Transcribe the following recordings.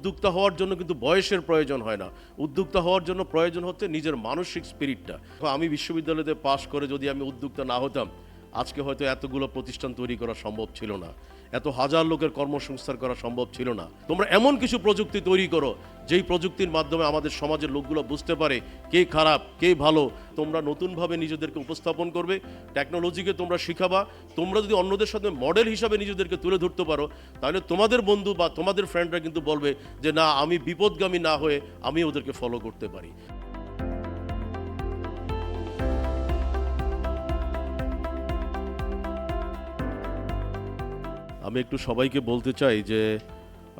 উদ্যোক্তা হওয়ার জন্য কিন্তু বয়সের প্রয়োজন হয় না। উদ্যোক্তা হওয়ার জন্য প্রয়োজন হচ্ছে নিজের মানসিক স্পিরিটটা আমি বিশ্ববিদ্যালয়তে পাশ করে যদি আমি উদ্যোক্তা না হতাম, আজকে হয়তো এতগুলো প্রতিষ্ঠান তৈরি করা সম্ভব ছিল না। এত হাজার লোকের কর্মসংস্থান করা সম্ভব ছিল না। তোমরা এমন কিছু প্রযুক্তি তৈরি করো, যেই প্রযুক্তির মাধ্যমে আমাদের সমাজের লোকগুলো বুঝতে পারে কে খারাপ, কে ভালো। তোমরা নতুনভাবে নিজেদেরকে উপস্থাপন করবে, টেকনোলজিকে তোমরা শিখাবা। তোমরা যদি অন্যদের সাথে মডেল হিসাবে নিজেদেরকে তুলে ধরতে পারো, তাহলে তোমাদের বন্ধু বা তোমাদের ফ্রেন্ডরা কিন্তু বলবে যে, না, আমি বিপদগামী না হয়ে আমি ওদেরকে ফলো করতে পারি। আমি একটু সবাইকে বলতে চাই যে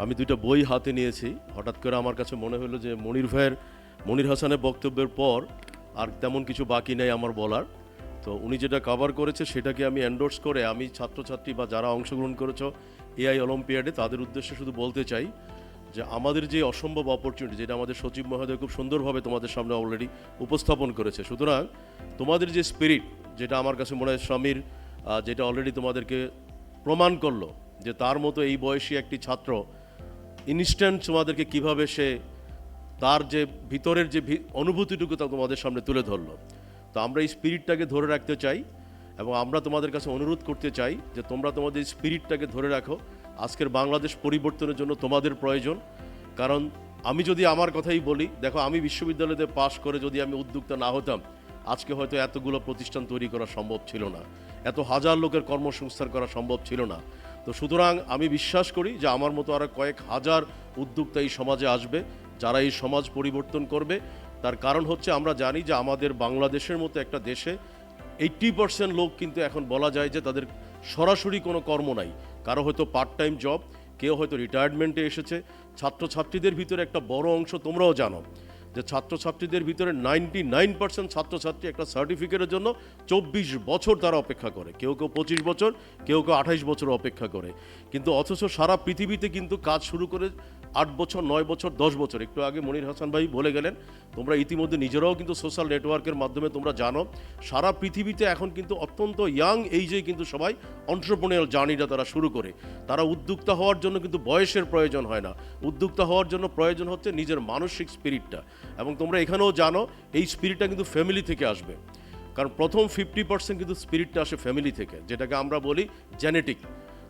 আমি দুইটা বই হাতে নিয়েছি। হঠাৎ করে আমার কাছে মনে হলো যে মনির ভাইয়ের, মনির হাসানের বক্তব্যের পর আর তেমন কিছু বাকি নেই আমার বলার। তো উনি যেটা কভার করেছে সেটাকে আমি এন্ডোর্স করে আমি ছাত্রছাত্রী বা যারা অংশগ্রহণ করেছ এআই অলিম্পিয়াডে তাদের উদ্দেশ্যে শুধু বলতে চাই যে আমাদের যে অসম্ভব অপরচুনিটি যেটা আমাদের সচিব মহোদয় খুব সুন্দরভাবে তোমাদের সামনে অলরেডি উপস্থাপন করেছে, সুতরাং তোমাদের যে স্পিরিট যেটা আমার কাছে মনে হয় স্বামীর যেটা অলরেডি তোমাদেরকে প্রমাণ করল যে তার মতো এই বয়সী একটি ছাত্র ইনস্ট্যান্ট তোমাদেরকে কীভাবে সে তার যে ভিতরের যে অনুভূতিটুকু তা তোমাদের সামনে তুলে ধরলো। তো আমরা এই স্পিরিটটাকে ধরে রাখতে চাই এবং আমরা তোমাদের কাছে অনুরোধ করতে চাই যে তোমরা তোমাদের স্পিরিটটাকে ধরে রাখো। আজকের বাংলাদেশ পরিবর্তনের জন্য তোমাদের প্রয়োজন। কারণ আমি যদি আমার কথাই বলি, দেখো আমি বিশ্ববিদ্যালয়তে পাশ করে যদি আমি উদ্যোক্তা না হতাম আজকে হয়তো এতগুলো প্রতিষ্ঠান তৈরি করা সম্ভব ছিল না। এত হাজার লোকের কর্মসংস্থান করা সম্ভব ছিল না। তো সুতরাং আমি বিশ্বাস করি যে আমার মতো আরও কয়েক হাজার উদ্যোক্তা এই সমাজে আসবে, যারা এই সমাজ পরিবর্তন করবে। তার কারণ হচ্ছে আমরা জানি যে আমাদের বাংলাদেশের মতো একটা দেশে এইট্টি পার্সেন্ট লোক কিন্তু এখন বলা যায় যে তাদের সরাসরি কোনো কর্ম নাই। কারও হয়তো পার্ট টাইম জব, কেউ হয়তো রিটায়ারমেন্টে এসেছে। ছাত্রছাত্রীদের ভিতরে একটা বড় অংশ তোমরাও জানো। যে ছাত্রছাত্রীদের ভিতরে নাইনটি নাইন পার্সেন্ট ছাত্রছাত্রী একটা সার্টিফিকেটের জন্য চব্বিশ বছর তারা অপেক্ষা করে। কেউ কেউ পঁচিশ বছর, কেউ কেউ আঠাইশ বছর অপেক্ষা করে। কিন্তু অথচ সারা পৃথিবীতে কিন্তু কাজ শুরু করে আট বছর, নয় বছর, দশ বছর। একটু আগে মনির হাসান ভাই বলে গেলেন, তোমরা ইতিমধ্যে নিজেরাও কিন্তু সোশ্যাল নেটওয়ার্কের মাধ্যমে তোমরা জানো, সারা পৃথিবীতে এখন কিন্তু অত্যন্ত ইয়াং এইজে কিন্তু সবাই অন্টারপ্রেনিয়াল জার্নিটা তারা শুরু করে। তারা উদ্যোক্তা হওয়ার জন্য কিন্তু বয়সের প্রয়োজন হয় না। উদ্যোক্তা হওয়ার জন্য প্রয়োজন হচ্ছে নিজের মানসিক স্পিরিটটা এবং তোমরা এখানেও জানো, এই স্পিরিটটা কিন্তু ফ্যামিলি থেকে আসবে। কারণ প্রথম ফিফটি পার্সেন্ট কিন্তু স্পিরিটটা আসে ফ্যামিলি থেকে, যেটাকে আমরা বলি জেনেটিক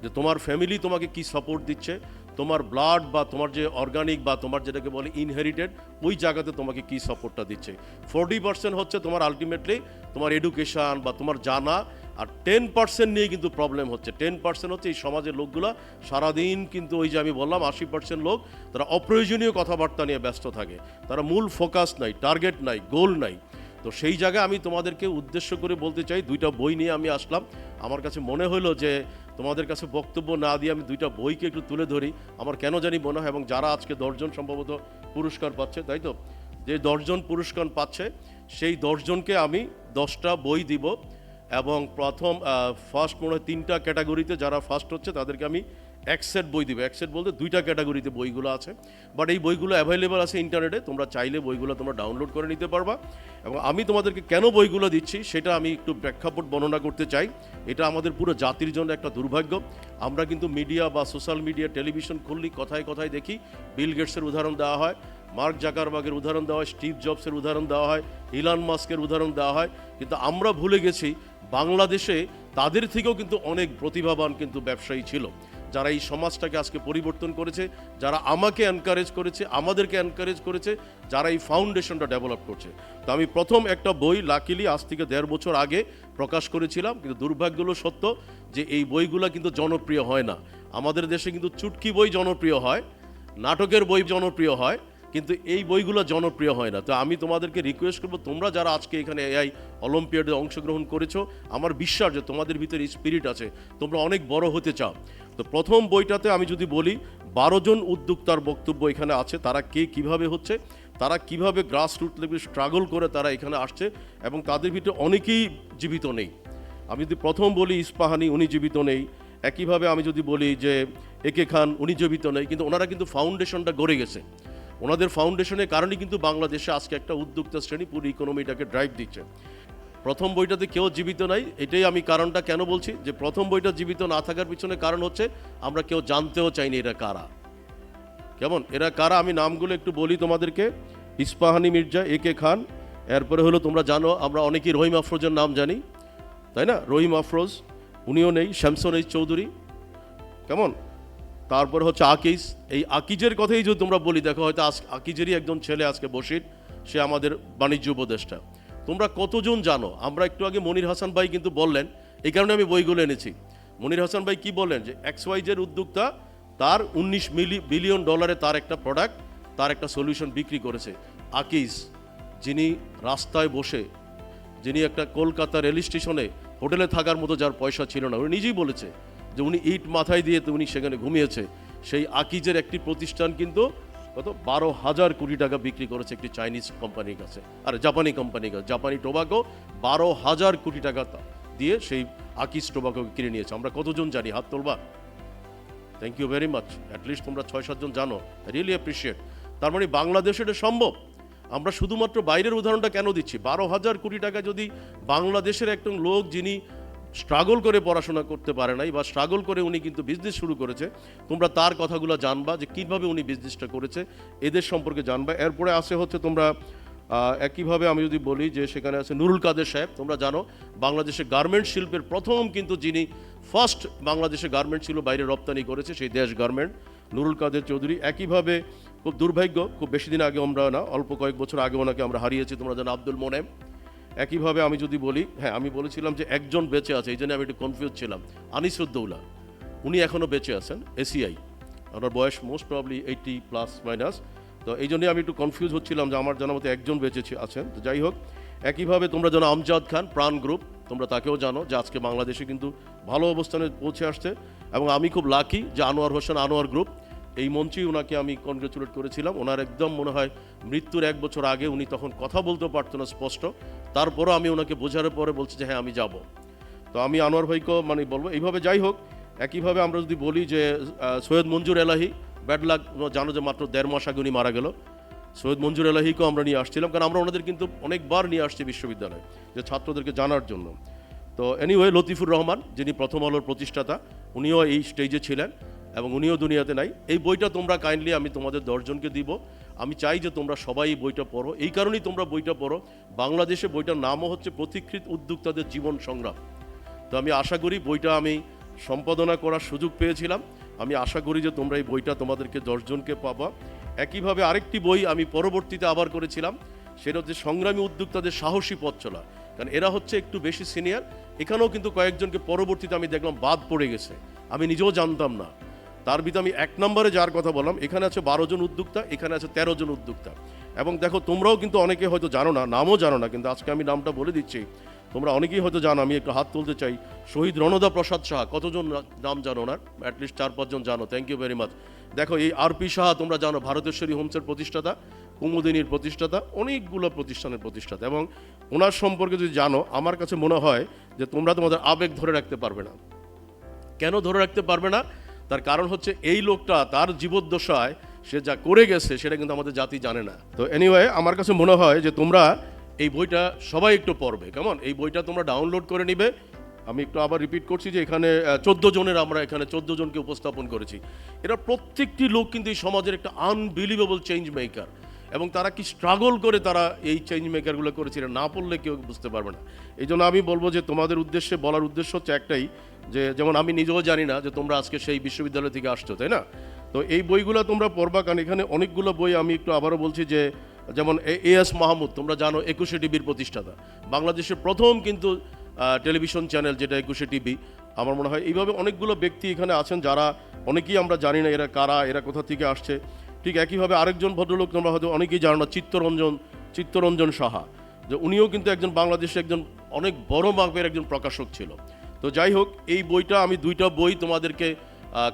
যে তোমার ফ্যামিলি তোমাকে কি সাপোর্ট দিচ্ছে তোমার ব্লাড বা তোমার যে অর্গানিক বা তোমার যেটাকে বলে ইনহেরিটেড ওই জায়গাতে তোমাকে কি সাপোর্টটা দিচ্ছে? ফোরটি পার্সেন্ট হচ্ছে তোমার আলটিমেটলি তোমার এডুকেশন বা তোমার জানা, আর টেন পার্সেন্ট নিয়ে কিন্তু প্রবলেম হচ্ছে। টেন পার্সেন্ট হচ্ছে এই সমাজের লোকগুলা, সারাদিন কিন্তু ওই যে আমি বললাম, আশি পার্সেন্ট লোক, তারা অপ্রয়োজনীয় কথাবার্তা নিয়ে ব্যস্ত থাকে। তারা মূল ফোকাস নাই টার্গেট নাই গোল নাই। তো সেই জায়গায় আমি তোমাদেরকে উদ্দেশ্য করে বলতে চাই, দুইটা বই নিয়ে আমি আসলাম। আমার কাছে মনে হলো যে তোমাদের কাছে বক্তব্য না দিয়ে আমি দুইটা বইকে একটু তুলে ধরি। আমার কেন জানি মনে হয়, এবং যারা আজকে দশজন সম্ভবত পুরস্কার পাচ্ছে, তাই তো? যে দশজন পুরস্কার পাচ্ছে, সেই দশজনকে আমি দশটা বই দিব, এবং প্রথম ফার্স্ট মনে হয় তিনটা ক্যাটাগরিতে যারা ফার্স্ট হচ্ছে, তাদেরকে আমি এক সেট বই দিবে। এক সেট বলতে দুইটা ক্যাটাগরিতে বইগুলো আছে। বাট এই বইগুলো অ্যাভেলেবেল আছে ইন্টারনেটে তোমরা চাইলে বইগুলো তোমরা ডাউনলোড করে নিতে পারবা। এবং আমি তোমাদেরকে কেন বইগুলো দিচ্ছি, সেটা আমি একটু প্রেক্ষাপট বর্ণনা করতে চাই। এটা আমাদের পুরো জাতির জন্য একটা দুর্ভাগ্য। আমরা কিন্তু মিডিয়া বা সোশ্যাল মিডিয়া টেলিভিশন খুললি কথায় কথায় দেখি বিল গেটসের উদাহরণ দেওয়া হয় মার্ক জাকারবাগের উদাহরণ দেওয়া হয় স্টিভ জবসের উদাহরণ দেওয়া হয় ইলান মাস্কের উদাহরণ দেওয়া হয়। কিন্তু আমরা ভুলে গেছি, বাংলাদেশে তাদের থেকেও কিন্তু অনেক প্রতিভাবান কিন্তু ব্যবসায়ী ছিল। যারা এই সমাজটাকে আজকে পরিবর্তন করেছে, যারা আমাকে এনকারেজ করেছে, আমাদেরকে এনকারেজ করেছে, যারা এই ফাউন্ডেশনটা ডেভেলপ করছে। তো আমি প্রথম একটা বই লাকিলি আজ থেকে দেড় বছর আগে প্রকাশ করেছিলাম, কিন্তু দুর্ভাগ্যগুলো সত্য যে এই বইগুলো কিন্তু জনপ্রিয় হয় না। আমাদের দেশে কিন্তু চুটকি বই জনপ্রিয় হয়, নাটকের বই জনপ্রিয় হয়, কিন্তু এই বইগুলো জনপ্রিয় হয় না। তো আমি তোমাদেরকে রিকোয়েস্ট করব, তোমরা যারা আজকে এখানে এআই অলিম্পিয়াডে অংশগ্রহণ করেছ, আমার বিশ্বাস যে তোমাদের ভিতরে স্পিরিট আছে, তোমরা অনেক বড় হতে চাও। তো প্রথম বইটাতে আমি যদি বলি, বারো জন উদ্যোক্তার বক্তব্য এখানে আছে, তারা কে কীভাবে হচ্ছে, তারা কীভাবে গ্রাস রুট লেভেল স্ট্রাগল করে তারা এখানে আসছে, এবং তাদের ভিতরে অনেকেই জীবিত নেই। আমি যদি প্রথম বলি ইস্পাহানি, উনি জীবিত নেই। একইভাবে আমি যদি বলি যে একে খান, উনি জীবিত নেই, কিন্তু ওনারা কিন্তু ফাউন্ডেশনটা গড়ে গেছে। ওনাদের ফাউন্ডেশনের কারণে কিন্তু বাংলাদেশে আজকে একটা উদ্যোক্তা শ্রেণি পুরো ইকোনমিটাকে ড্রাইভ দিচ্ছে। প্রথম বইটাতে কেউ জীবিত নাই, এটাই আমি কারণটা কেন বলছি? যে প্রথম বইটা জীবিত না থাকার পিছনে কারণ হচ্ছে, আমরা কেউ জানতেও চাইনি এরা কারা। কেমন? এরা কারা? আমি নামগুলো একটু বলি তোমাদেরকে। ইস্পাহানি মির্জা, এ কে খান, এরপরে হলো তোমরা জানো, আমরা অনেকেই রহিম আফরোজের নাম জানি। তাই না? রহিম আফরোজ, উনিও নেই, শ্যামসন এইচ চৌধুরী। কেমন? তারপর হচ্ছে আকিজ। এই আকিজের কথাই যদি তোমরা বলি, দেখো হয়তো আকিজেরই একজন ছেলে আজকে বসির, সে আমাদের বাণিজ্য উপদেষ্টা। তোমরা কতজন জানো? আমরা একটু আগে মনির হাসান ভাই কিন্তু বললেন, এই কারণে আমি বইগুলো এনেছি। মনির হাসান ভাই কি বললেন যে এক্সওয়াইজের উদ্যোক্তা তার উনিশ মিলি, বিলিয়ন ডলারে তার একটা প্রোডাক্ট তার একটা সলিউশন বিক্রি করেছে। আকিজ, যিনি রাস্তায় বসে, যিনি একটা কলকাতা রেল স্টেশনে হোটেলে থাকার মতো যার পয়সা ছিল না, উনি নিজেই বলেছে যে উনি ইট মাথায় দিয়ে উনি সেখানে ঘুমিয়েছে। সেই আকিজের একটি প্রতিষ্ঠান কিন্তু কত? বারো হাজার কোটি টাকা বিক্রি করেছে একটি চাইনিজ কোম্পানির কাছে। আর জাপানি কোম্পানির কাছে, জাপানি টোবাকো বারো হাজার কোটি টাকা দিয়ে সেই আকিজ টোবাকো কিনে নিয়েছে। আমরা কতজন জানি? হাত তোলবা। Thank you very much at least তোমরা ছয় সাতজন জানো রিয়েলি অ্যাপ্রিসিয়েট তার মানে বাংলাদেশে এটা সম্ভব? আমরা শুধুমাত্র বাইরের উদাহরণটা কেন দিচ্ছি? বারো হাজার কোটি টাকা যদি বাংলাদেশের একজন লোক যিনি স্ট্রাগল করে পড়াশোনা করতে পারে নাই বা স্ট্রাগল করে উনি কিন্তু বিজনেস শুরু করেছে। তোমরা তার কথাগুলো জানবা যে কীভাবে উনি বিজনেসটা করেছে, এদের সম্পর্কে জানবা। এরপরে আসে হচ্ছে তোমরা একইভাবে আমি যদি বলি যে সেখানে আছে নুরুল কাদের সাহেব, তোমরা জানো বাংলাদেশের গার্মেন্ট শিল্পের প্রথম কিন্তু যিনি ফার্স্ট বাংলাদেশে গার্মেন্ট ছিল, বাইরে রপ্তানি করেছে সেই দেশ গার্মেন্ট নুরুল কাদের চৌধুরী। একইভাবে খুব দুর্ভাগ্য, খুব বেশি দিন আগে আমরা না, অল্প কয়েক বছর আগে ওনাকে আমরা হারিয়েছি, তোমরা জানো আব্দুল মোনেম। একইভাবে আমি যদি বলি হ্যাঁ আমি বলেছিলাম যে একজন বেঁচে আছে, এই জন্য আমি একটু কনফিউজ ছিলাম। আনিসুদ্দৌলা, উনি এখনও বেঁচে আছেন এসিআই ওনার বয়স most probably eighty plus minus তো এই জন্যই আমি একটু কনফিউজ হচ্ছিলাম যে আমার জানা মতো একজন বেঁচে আছেন। তো যাই হোক, একইভাবে তোমরা জানো আমজাদ খান, প্রাণ গ্রুপ তোমরা তাকেও জানো যে আজকে বাংলাদেশে কিন্তু ভালো অবস্থানে পৌঁছে আসছে। এবং আমি খুব লাকি যে আনোয়ার হোসেন আনোয়ার গ্রুপ এই মঞ্চেই ওনাকে আমি কনগ্রেচুলেট করেছিলাম। ওনার একদম মনে হয় মৃত্যুর এক বছর আগে উনি তখন কথা বলতে পারতো না স্পষ্ট। তারপরও আমি ওনাকে বোঝার পরে বলছি যে হ্যাঁ আমি যাব। তো আমি আনোয়ার ভাইকেও মানে বলব, এইভাবে যাই হোক, একইভাবে আমরা যদি বলি যে সৈয়দ মঞ্জুর এলাহি, ব্যাড লাক জানো যে মাত্র দেড় মাস আগে উনি মারা গেল। সৈয়দ মঞ্জুর এলাহিকেও আমরা নিয়ে আসছিলাম, কারণ আমরা ওনাদের কিন্তু অনেকবার নিয়ে আসছি বিশ্ববিদ্যালয়ে, যে ছাত্রদেরকে জানার জন্য। তো এনিওয়ে লতিফুর রহমান, যিনি প্রথম আলোর প্রতিষ্ঠাতা, উনিও এই স্টেজে ছিলেন এবং উনিও দুনিয়াতে নাই। এই বইটা তোমরা কাইন্ডলি আমি তোমাদের দশজনকে দিব। আমি চাই যে তোমরা সবাই বইটা পড়ো। এই কারণেই তোমরা বইটা পড়ো। বাংলাদেশে বইটার নামও হচ্ছে প্রতিকৃত উদ্যোক্তাদের জীবন সংগ্রাম। তো আমি আশা করি বইটা আমি সম্পাদনা করার সুযোগ পেয়েছিলাম। আমি আশা করি যে তোমরা এই বইটা তোমাদেরকে দশজনকে পাবা। একইভাবে আরেকটি বই আমি পরবর্তীতে আবার করেছিলাম। সেটা হচ্ছে সংগ্রামী উদ্যোক্তাদের সাহসী পথ চলা। কারণ এরা হচ্ছে একটু বেশি সিনিয়র। এখানেও কিন্তু কয়েকজনকে পরবর্তীতে আমি দেখলাম বাদ পড়ে গেছে। আমি নিজেও জানতাম না। তার ভিতরে আমি এক নম্বরে যার কথা বললাম, এখানে আছে বারো জন উদ্যোক্তা, এখানে আছে তেরো জন উদ্যোক্তা। এবং দেখো, তোমরাও কিন্তু অনেকে হয়তো জানো না, নামও জানো না, কিন্তু আজকে আমি নামটা বলে দিচ্ছি। তোমরা অনেকেই হয়তো জানো, আমি একটু হাত তুলতে চাই। শহীদ রণদা প্রসাদ সাহা, কতজন নাম জানো না অ্যাটলিস্ট চার পাঁচজন জানো থ্যাংক ইউ ভেরি মাচ দেখো, এই আরপি সাহা, তোমরা জানো, ভারতেশ্বরী হোমসের প্রতিষ্ঠাতা, কুমুদিনীর প্রতিষ্ঠাতা, অনেকগুলো প্রতিষ্ঠানের প্রতিষ্ঠাতা। এবং ওনার সম্পর্কে যদি জানো, আমার কাছে মনে হয় যে তোমরা তোমাদের আবেগ ধরে রাখতে পারবে না। কেন ধরে রাখতে পারবে না? তার কারণ হচ্ছে এই লোকটা তার জীবদ্দশায় সে যা করে গেছে সেটা কিন্তু আমাদের জাতি জানে না। তো এনিওয়ে আমার কাছে মনে হয় যে তোমরা এই বইটা সবাই একটু পড়বে, কেমন? এই বইটা তোমরা ডাউনলোড করে নিবে। আমি একটু আবার রিপিট করছি যে এখানে চোদ্দ জনের আমরা এখানে চোদ্দ জনকে উপস্থাপন করেছি। এরা প্রত্যেকটি লোক কিন্তু এই সমাজের একটা আনবিলিভেবল চেঞ্জ মেকার এবং তারা কি স্ট্রাগল করে তারা এই চেঞ্জ মেকারগুলো করেছে এটা না পড়লে কেউ বুঝতে পারবে না। এই জন্য আমি বলব যে তোমাদের উদ্দেশ্যে, বলার উদ্দেশ্য হচ্ছে একটাই, যে যেমন আমি নিজেও জানি না যে তোমরা আজকে সেই বিশ্ববিদ্যালয় থেকে আসছো, তাই না? তো এই বইগুলো তোমরা পড়বা, কারণ এখানে অনেকগুলো বই আমি একটু আবারও বলছি যে, যেমন এ এস মাহমুদ, তোমরা জানো একুশে টিভির প্রতিষ্ঠাতা। বাংলাদেশের প্রথম কিন্তু টেলিভিশন চ্যানেল যেটা একুশে টিভি। আমার মনে হয় এইভাবে অনেকগুলো ব্যক্তি এখানে আছেন যারা অনেকেই আমরা জানি না এরা কারা, এরা কোথা থেকে আসছে। ঠিক একইভাবে আরেকজন ভদ্রলোক তোমরা হয়তো অনেকেই জানো না, চিত্তরঞ্জন চিত্তরঞ্জন সাহা, যে উনিও কিন্তু একজন বাংলাদেশে একজন অনেক বড় মাপের একজন প্রকাশক ছিল। তো যাই হোক, এই বইটা আমি দুইটা বই তোমাদেরকে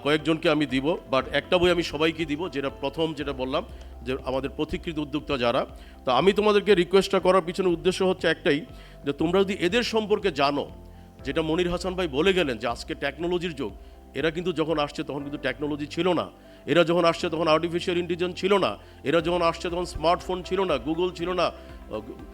কয়েকজনকে আমি দিব বাট একটা বই আমি সবাইকে দিব, যেটা প্রথম যেটা বললাম, যে আমাদের প্রতিকৃত উদ্যোক্তা যারা। তো আমি তোমাদেরকে রিকোয়েস্টটা করার পিছনে উদ্দেশ্য হচ্ছে একটাই, যে তোমরা যদি এদের সম্পর্কে জানো, যেটা মনির হাসান ভাই বলে গেলেন যে আজকে টেকনোলজির যুগ, এরা কিন্তু যখন আসছে তখন কিন্তু টেকনোলজি ছিল না। এরা যখন আসছে তখন আর্টিফিশিয়াল ইন্টেলিজেন্স ছিল না। এরা যখন আসছে তখন স্মার্টফোন ছিল না গুগল ছিল না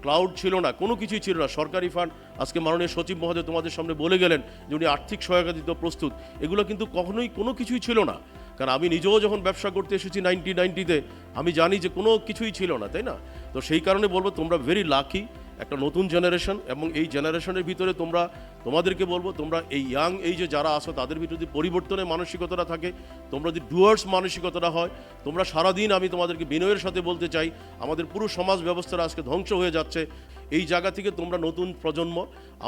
ক্লাউড ছিল না, কোনো কিছুই ছিল না। সরকারি ফান্ড আজকে মাননীয় সচিব মহোদয় তোমাদের সামনে বলে গেলেন যে উনি আর্থিক সহায়তা দিতে প্রস্তুত। এগুলো কিন্তু কখনোই কোনো কিছুই ছিল না। কারণ আমি নিজেও যখন ব্যবসা করতে এসেছি নাইনটি নাইনটিতে আমি জানি যে কোনো কিছুই ছিল না, তাই না? তো সেই কারণে বলব তোমরা ভেরি লাকি একটা নতুন জেনারেশন এবং এই জেনারেশনের ভিতরে তোমরা তোমাদেরকে বলব, তোমরা এই ইয়াং এই যে যারা আসো তাদের ভিতরে পরিবর্তনের মানসিকতাটা থাকে। তোমরা যদি ডুয়ার্স মানসিকতাটা হয়, তোমরা সারাদিন আমি তোমাদেরকে বিনয়ের সাথে বলতে চাই, আমাদের পুরো সমাজ ব্যবস্থাটা আজকে ধ্বংস হয়ে যাচ্ছে। এই জায়গা থেকে তোমরা নতুন প্রজন্ম,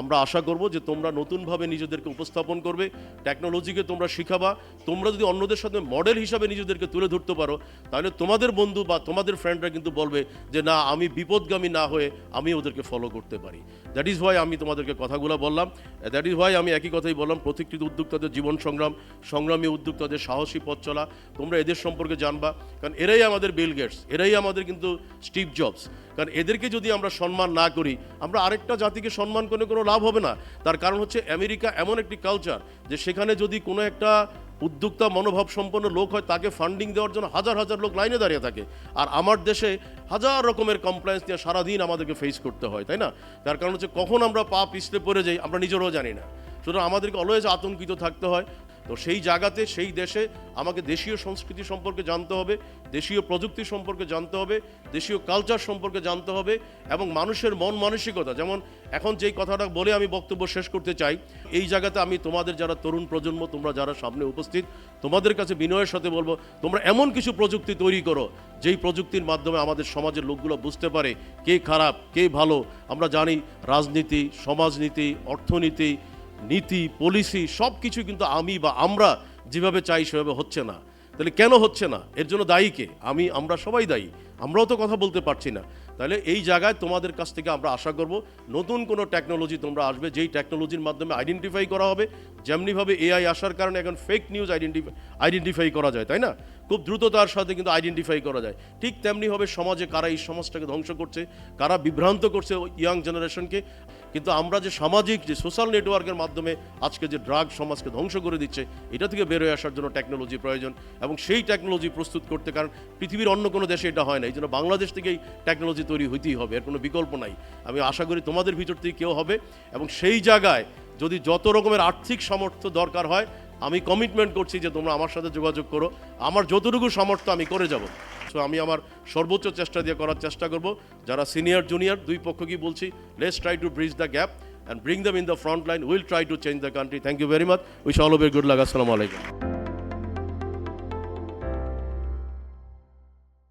আমরা আশা করব যে তোমরা নতুনভাবে নিজেদেরকে উপস্থাপন করবে টেকনোলজিকে তোমরা শিখাবা, তোমরা যদি অন্যদের সাথে মডেল হিসাবে নিজেদেরকে তুলে ধরতে পারো, তাহলে তোমাদের বন্ধু বা তোমাদের ফ্রেন্ডরা কিন্তু বলবে যে, না, আমি বিপদগামী না হয়ে আমি ওদেরকে ফলো করতে পারি। দ্যাট ইজ ওয়াই আমি তোমাদেরকে কথাগুলো বললাম। দ্যাট ইজ ওয়াই আমি একই কথাই বললাম, প্রতিকৃত উদ্যোক্তাদের জীবন সংগ্রাম, সংগ্রামী উদ্যোক্তাদের সাহসী পথ চলা, তোমরা এদের সম্পর্কে জানবা, কারণ এরাই আমাদের বিল গেটস এরাই আমাদের কিন্তু স্টিভ জবস কারণ এদেরকে যদি আমরা সম্মান না করি। আমরা আরেকটা জাতিকে সম্মান করে কোনো লাভ হবে না। তার কারণ হচ্ছে আমেরিকা এমন একটি কালচার যে সেখানে যদি কোনো একটা উদ্যোক্তা মনোভাব সম্পন্ন লোক হয়, তাকে ফান্ডিং দেওয়ার জন্য হাজার হাজার লোক লাইনে দাঁড়িয়ে থাকে। আর আমার দেশে হাজার রকমের কমপ্লেন্স নিয়ে সারাদিন আমাদেরকে ফেস করতে হয়, তাই না? তার কারণ হচ্ছে কখন আমরা পা পিছলে পড়ে যাই আমরা নিজেরাও জানি না। সুতরাং আমাদেরকে অলওয়েজ আতঙ্কিত থাকতে হয়। তো সেই জায়গাতে, সেই দেশে আমাকে দেশীয় সংস্কৃতি সম্পর্কে জানতে হবে, দেশীয় প্রযুক্তি সম্পর্কে জানতে হবে, দেশীয় কালচার সম্পর্কে জানতে হবে এবং মানুষের মন মানসিকতা। যেমন এখন যেই কথাটা বলে আমি বক্তব্য শেষ করতে চাই, এই জায়গাতে আমি তোমাদের যারা তরুণ প্রজন্ম, তোমরা যারা সামনে উপস্থিত, তোমাদের কাছে বিনয়ের সাথে বলব, তোমরা এমন কিছু প্রযুক্তি তৈরি করো, যেই প্রযুক্তির মাধ্যমে আমাদের সমাজের লোকগুলো বুঝতে পারে কে খারাপ, কে ভালো। আমরা জানি রাজনীতি, সমাজনীতি, অর্থনীতি নীতি পলিসি সব কিছু কিন্তু আমি বা আমরা যেভাবে চাই সেভাবে হচ্ছে না। তাহলে কেন হচ্ছে না? এর জন্য দায়ী কে? আমি, আমরা সবাই দায়ী। আমরাও তো কথা বলতে পারছি না। তাহলে এই জায়গায় তোমাদের কাছ থেকে আমরা আশা করব, নতুন কোনো টেকনোলজি তোমরা আসবে, যেই টেকনোলজির মাধ্যমে আইডেন্টিফাই করা হবে। যেমনিভাবে এআই আসার কারণে এখন ফেক নিউজ আইডেন্টিফাই আইডেন্টিফাই করা যায়, তাই না? খুব দ্রুততার সাথে কিন্তু আইডেন্টিফাই করা যায়। ঠিক তেমনিভাবে সমাজে কারা এই সমাজটাকে ধ্বংস করছে, কারা বিভ্রান্ত করছে ইয়াং জেনারেশনকে কিন্তু আমরা যে সামাজিক, যে সোশ্যাল নেটওয়ার্কের মাধ্যমে আজকে যে ড্রাগ সমাজকে ধ্বংস করে দিচ্ছে, এটা থেকে বেরোয় আসার জন্য টেকনোলজি প্রয়োজন এবং সেই টেকনোলজি প্রস্তুত করতে কারণ পৃথিবীর অন্য কোনো দেশে এটা হয় না। এই জন্য বাংলাদেশ থেকেই টেকনোলজি তৈরি হইতেই হবে, এর কোনো বিকল্প নাই। আমি আশা করি তোমাদের ভিতর থেকে কেউ হবে এবং সেই জায়গায় যদি যত রকমের আর্থিক সামর্থ্য দরকার হয়, আমি কমিটমেন্ট করছি যে তোমরা আমার সাথে যোগাযোগ করো। আমার যতটুকু সামর্থ্য আমি করে যাব। সো আমি আমার সর্বোচ্চ চেষ্টা দিয়ে করার চেষ্টা করব। যারা সিনিয়র, জুনিয়র, দুই পক্ষকেই বলছি let's try to bridge the gap and bring them in the front line will try to change the country thank you very much wish all of good luck আসসালামু আলাইকুম